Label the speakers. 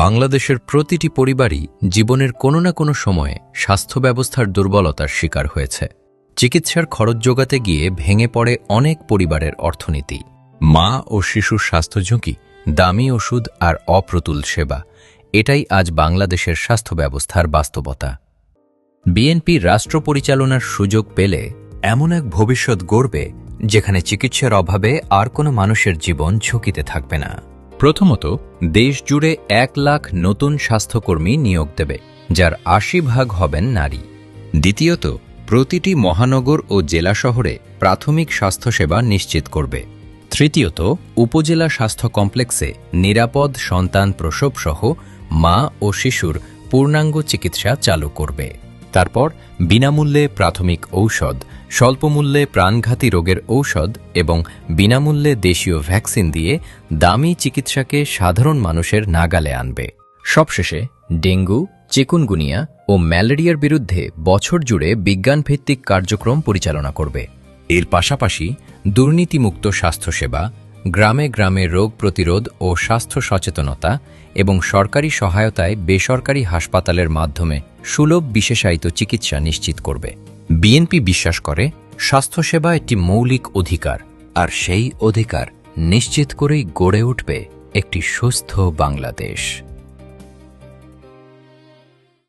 Speaker 1: বাংলাদেশের প্রতিটি পরিবারই জীবনের কোনো না কোনো সময়ে স্বাস্থ্য ব্যবস্থার দুর্বলতার শিকার হয়েছে। চিকিৎসার খরচ যোগাতে গিয়ে ভেঙে পড়ে অনেক পরিবারের অর্থনীতি। মা ও শিশুর স্বাস্থ্য ঝুঁকি, দামি ওষুধ আর অপ্রতুল সেবা, এটাই আজ বাংলাদেশের স্বাস্থ্য ব্যবস্থার বাস্তবতা। বিএনপি রাষ্ট্র পরিচালনার সুযোগ পেলে এমন এক ভবিষ্যৎ গড়বে যেখানে চিকিৎসার অভাবে আর কোনো মানুষের জীবন ঝুঁকিতে থাকবে না। প্রথমত দেশ জুড়ে এক লাখ নতুন স্বাস্থ্যকর্মী নিয়োগ দেবে, যার আশি ভাগ হবেন নারী। দ্বিতীয়ত, প্রতিটি মহানগর ও জেলা শহরে প্রাথমিক স্বাস্থ্যসেবা নিশ্চিত করবে। তৃতীয়ত, উপজেলা স্বাস্থ্য কমপ্লেক্সে নিরাপদ সন্তান প্রসব সহ মা ও শিশুর পূর্ণাঙ্গ চিকিৎসা চালু করবে। তারপর বিনামূল্যে প্রাথমিক ঔষধ, স্বল্পমূল্যে প্রাণঘাতী রোগের ঔষধ এবং বিনামূল্যে দেশীয় ভ্যাকসিন দিয়ে দামি চিকিৎসাকে সাধারণ মানুষের নাগালে আনবে। সবশেষে ডেঙ্গু, চিকুনগুনিয়া ও ম্যালেরিয়ার বিরুদ্ধে বছর জুড়ে বিজ্ঞানভিত্তিক কার্যক্রম পরিচালনা করবে। এর পাশাপাশি দুর্নীতিমুক্ত স্বাস্থ্যসেবা গ্রামে গ্রামে রোগ প্রতিরোধ ও স্বাস্থ্য সচেতনতা এবং সরকারি সহায়তায় বেসরকারি হাসপাতালের মাধ্যমে সুলভ বিশেষায়িত চিকিৎসা নিশ্চিত করবে। বিএনপি বিশ্বাস করে, স্বাস্থ্যসেবা একটি মৌলিক অধিকার, আর সেই অধিকার নিশ্চিত করেই গড়ে উঠবে একটি সুস্থ বাংলাদেশ।